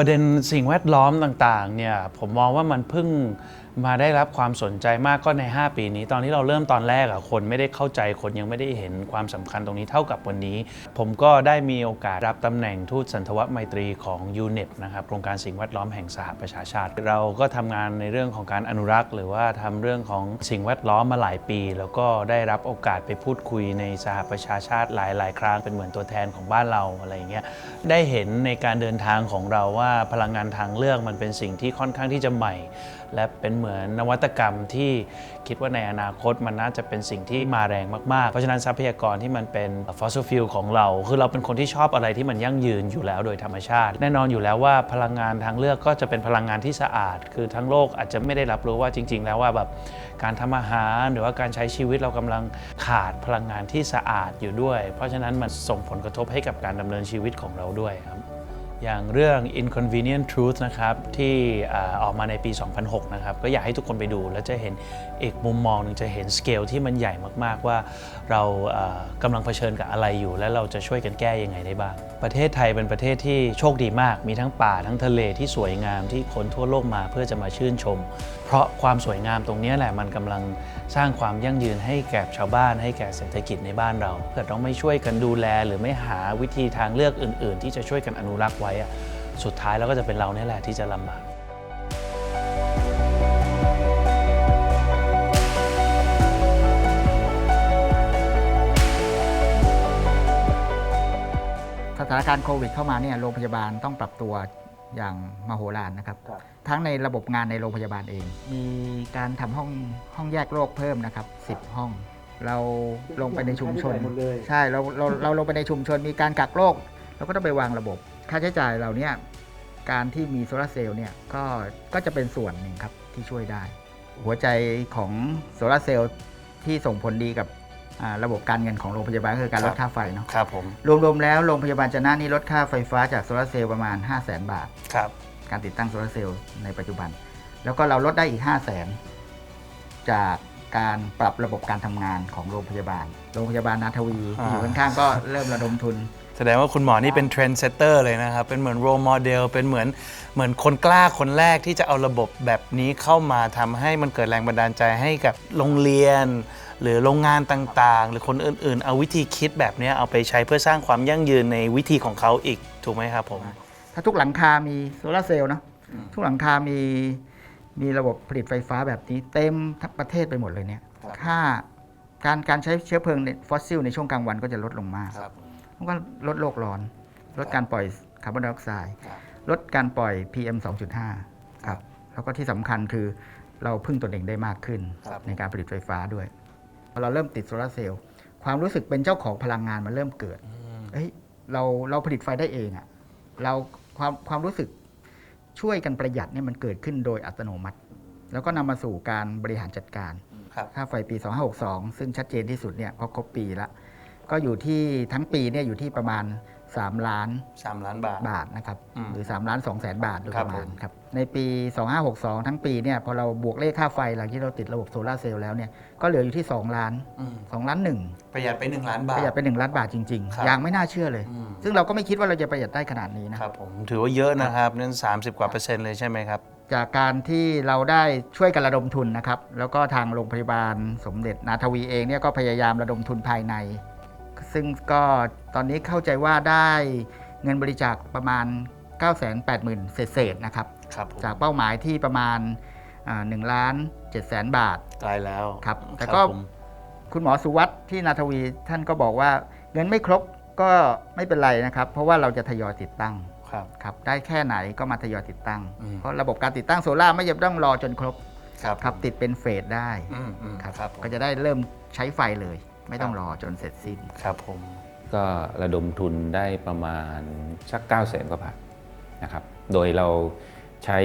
ประเด็นสิ่งแวดล้อมต่างๆเนี่ยผมมองว่ามันเพิ่งมาได้รับความสนใจมากก็ใน 5 ปีนี้ ตอนที่เราเริ่มตอนแรกอะคนไม่ได้เข้าใจคนยังไม่ได้เห็นความสำคัญตรงนี้เท่ากับวันนี้ ผมก็ได้มีโอกาสรับตำแหน่งทูตสันทวไมตรีของ UNEP นะครับโครงการสิ่งแวดล้อมแห่งสหประชาชาติ เราก็ทำงานในเรื่องของการอนุรักษ์ หรือว่าทำเรื่องของสิ่งแวดล้อมมาหลายปี แล้วก็ได้รับโอกาสไปพูดคุยในสหประชาชาติหลาย ๆ ครั้งเป็นเหมือนตัวแทนของบ้านเราอะไรเงี้ยได้เห็นในการเดินทางของเราว่าพลังงานทางเลือกมันเป็นสิ่งที่ค่อนข้างที่จะใหม่ และเป็นเหมือนนวัตกรรมที่คิดว่าในอนาคตมันน่าจะเป็นสิ่งที่มาแรงมาก ๆ เพราะฉะนั้นทรัพยากรที่มันเป็น fossil fuel ของเรา คือเราเป็นคนที่ชอบอะไรที่มันยั่งยืนอยู่แล้วโดยธรรมชาติ แน่นอนอยู่แล้วว่าพลังงานทางเลือกก็จะเป็นพลังงานที่สะอาด คือทั้งโลกอาจจะไม่ได้รับรู้ว่าจริง ๆ แล้วว่าแบบการทำอาหารหรือว่าการใช้ชีวิตเรากำลังขาดพลังงานที่สะอาดอยู่ด้วย เพราะฉะนั้นมันส่งผลกระทบให้กับการดำเนินชีวิตของเราด้วยครับ อย่างเรื่อง Inconvenient Truth นะครับที่ออกมาในปี 2006 นะครับก็อยากให้ทุกคนไปดูแล้วจะเห็นอีกมุมมองหนึงจะเห็นสเกลที่มันใหญ่มาก ๆ ว่าเราอ่ากำลังเผชิญกับอะไรอยู่ และเราจะช่วยกันแก้ยังไงได้บ้าง ประเทศไทยเป็นประเทศที่โชคดีมาก มีทั้งป่าทั้งทะเลที่สวยงามที่คนทั่วโลกมาเพื่อจะมาชื่นชม เพราะความสวยงามตรงนี้แหละมันกำลังสร้างความยั่งยืนให้แก่ชาวบ้าน ให้แก่เศรษฐกิจในบ้านเราเกิดเราไม่ช่วยกันดูแล หรือไม่หาวิธีทางเลือกอื่น ๆ ที่จะช่วยกันอนุรักษ์ไว้อะสุดท้ายแล้วก็จะเป็นเราเนี่ยแหละที่จะลำบากสถานการณ์โควิดเข้ามาเนี่ยโรงพยาบาลต้องปรับตัวอย่างมโหฬารนะครับ ทั้งในระบบงานในโรงพยาบาลเอง มีการทำห้องห้องแยกโรคเพิ่มนะครับ 10 ห้อง เราลงไปในชุมชนหมดเลยใช่เราเราเราลงไปในชุมชนมีการกักโรคเราก็ต้องไปวางระบบ ค่าใช้จ่ายเราเนี่ยการที่มีโซลาร์เซลล์เนี่ยก็ก็จะเป็นส่วนหนึ่งครับที่ช่วยได้ หัวใจของโซลาร์เซลล์ที่ส่งผลดีกับอ่าระบบการเงินของโรงพยาบาลก็คือการลดค่าไฟเนาะครับผมรวมๆแล้วโรงพยาบาลจะน่านี่ลดค่าไฟฟ้าจากโซลาร์เซลล์ประมาณ 5 0 0แสนบาทครับการติดตั้งโซลาร์เซลล์ในปัจจุบัน แล้วก็เราลดได้อีก 5 0 0แสนจากการปรับระบบการทำงานของโรงพยาบาล โรงพยาบาลนาทวีที่อยู่ข้างๆก็เริ่มระดมทุน แสดงว่าคุณหมอนี่เป็นเทรนด์เซตเตอร์เลยนะครับ เป็นเหมือนโร e โมเดล เป็นเหมือนเหมือนคนกล้าคนแรกที่จะเอาระบบแบบนี้เข้ามาทำให้มันเกิดแรงบันดาลใจให้กับโรงเรียน หรือโรงงานต่างๆ หรือคนอื่นๆ เอาวิธีคิดแบบนี้เอาไปใช้เพื่อสร้างความยั่งยืนในวิธีของเขาอีกถูกไหมครับผม ถ้าทุกหลังคามีโซลาร์เซลล์เนอะทุกหลังคามีมีระบบผลิตไฟฟ้าแบบนี้ เต็มทั้งประเทศไปหมดเลยเนี่ยครับค่าการการใช้เชื้อเพลิงฟอสซิลในช่วงกลางวันก็จะลดลงมาก ครับ มันก็ลดโลกร้อน ลดการปล่อยคาร์บอนไดออกไซด์ครับลดการปล่อย PM 2.5 ครับ แล้วก็ที่สำคัญคือเราพึ่งตนเองได้มากขึ้นครับในการผลิตไฟฟ้าด้วยพอเราเริ่มติดโซลาร์เซลล์ความรู้สึกเป็นเจ้าของพลังงานมันเริ่มเกิดเฮ้ยเราเราผลิตไฟได้เองอะเราความความรู้สึกช่วยกันประหยัดเนี่ยมันเกิดขึ้นโดยอัตโนมัติ แล้วก็นำมาสู่การบริหารจัดการครับค่าไฟปี 2562 ซึ่งชัดเจนที่สุดเนี่ยเพราะครบปีละ ก็อยู่ที่ทั้งปีเนี่ยอยู่ที่ประมาณ 3 ล้านสามล้านบาท บาทนะครับ อืมหรือ 3 ล้าน2แสนบาทโดยครัปบระมาณผม ครับ ในปี 2562 ทั้งปีเนี่ยพอเราบวกเลขค่าไฟหลังที่เราติดระบบโซลาร์เซลล์แล้วเนี่ยก็เหลืออยู่ที่ 2 ล้าน อืม2 ล้านหนึ่งประหยัดไป 1 ล้านบาปทระหยัดไป1ล้านบาทจริงครับ ๆอย่างไม่น่าเชื่อเลย อืมซึ่งเราก็ไม่คิดว่าเราจะประหยัดได้ขนาดนี้นะ ครับผมถือว่าเยอะนะครับนั่น30 กว่าเปอร์เซ็นต์เลยใช่ไหมครับ จากการที่เราได้ช่วยกันระดมทุนนะครับ แล้วก็ทางโรงพยาบาลสมเด็จนาทวีเองเนี่ยก็พยายามระดมทุนภายใน ซึ่งก็ตอนนี้เข้าใจว่าได้เงินบริจาคประมาณ 980,000 เศษๆนะครับ ครับผมจากเป้าหมายที่ประมาณหนึ่งล้านเจ็ดแสนบาท ไกลแล้วครับแต่ก็ ผมคุณหมอสุวัสด์ที่นาทวีท่านก็บอกว่าเงินไม่ครบก็ไม่เป็นไรนะครับ เพราะว่าเราจะทยอยติดตั้งครับ ครับได้แค่ไหนก็มาทยอยติดตั้ง อืม เพราะระบบการติดตั้งโซล่าร์ไม่จำเป็นต้องรอจนครบครับครับติดเป็นเฟสได้อืมอืมครับครับผมก็จะได้เริ่มใช้ไฟเลย ไม่ต้องรอจนเสร็จสิ้น ครับผม ก็ระดมทุนได้ประมาณสัก9 0 0แสนกว่าบาทนะครับ โดยเราใช้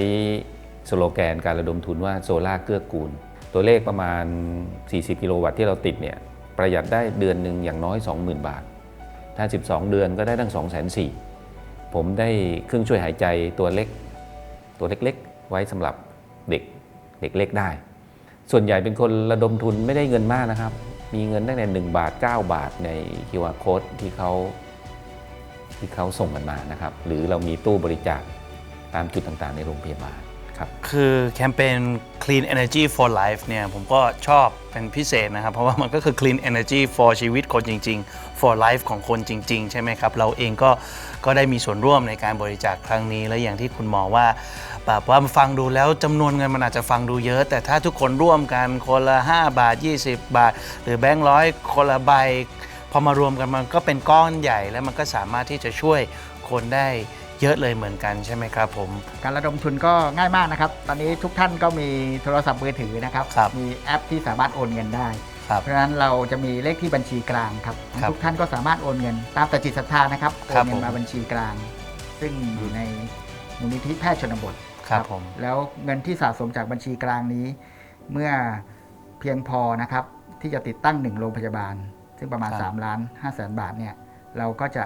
สโลแกนการระดมทุนว่าโซล่าเกื้อกูล ตัวเลขประมาณ 40 กิโลวัตต์ที่เราติดเนี่ยประหยัดได้เดือนหนึ่งอย่างน้อย 20,000 บาท ถ้า 12 เดือนก็ได้ตั้ง 2 4 0 0 0ผมได้เครื่องช่วยหายใจตัวเล็ก ตัวเล็กๆ ไว้สำหรับเด็กเด็กเล็กได้ ส่วนใหญ่เป็นคนระดมทุนไม่ได้เงินมากนะครับ มีเงินตั้งแต่1บาท 9 บาทใน QR code ที่เขาที่เขาส่งกันมานะครับ หรือเรามีตู้บริจาคตามจุดต่างๆ ในโรงพยาบาลครับ คือแคมเปญ Clean Energy for Life เนี่ยผมก็ชอบเป็นพิเศษนะครับ เพราะว่ามันก็คือ Clean Energy for ชีวิตคนจริง ๆ for life ของคนจริง ๆ ใช่ไหมครับ เราเองก็ก็ได้มีส่วนร่วมในการบริจาคครั้งนี้ และอย่างที่คุณหมอว่าแบบว่าฟังดูแล้วจำนวนเงินมันอาจจะฟังดูเยอะ แต่ถ้าทุกคนร่วมกันคนละ 5 บาท 20 บาท หรือแบงค์ร้อยคนละใบพอมารวมกันมันก็เป็นก้อนใหญ่ แล้วมันก็สามารถที่จะช่วยคนได้เยอะเลยเหมือนกันใช่ไหมครับผม การระดมทุนก็ง่ายมากนะครับ ตอนนี้ทุกท่านก็มีโทรศัพท์มือถือนะครับครับมีแอปที่สามารถโอนเงินได้ ครับ เพราะฉะนั้นเราจะมีเลขที่บัญชีกลางครับ ครับทุกท่านก็สามารถโอนเงินตามแต่จิตศรัทธานะครับโอครันบเงิผมนมาบัญชีกลาง ซึ่งอยู่ในมูลนิธิแพทย์ชนบท ครับผม แล้วเงินที่สะสมจากบัญชีกลางนี้ เมื่อเพียงพอนะครับที่จะติดตั้งหนึ่งโรงพยาบาล ซึ่งประมาณครับ3ล้าน5แสนบาทเนี่ยเราก็จะ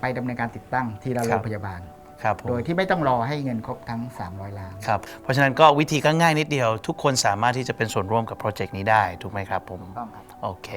ไปดำเนินการติดตั้งทีละคโรรับงพยาบาล ครับผม โดยที่ไม่ต้องรอให้เงินครบทั้ง 300 ล้าน ครับ เพราะฉะนั้นก็วิธีก็ง่ายนิดเดียว ทุกคนสามารถที่จะเป็นส่วนร่วมกับโปรเจกต์นี้ได้ ถูกไหมครับผมต้องครับ โอเค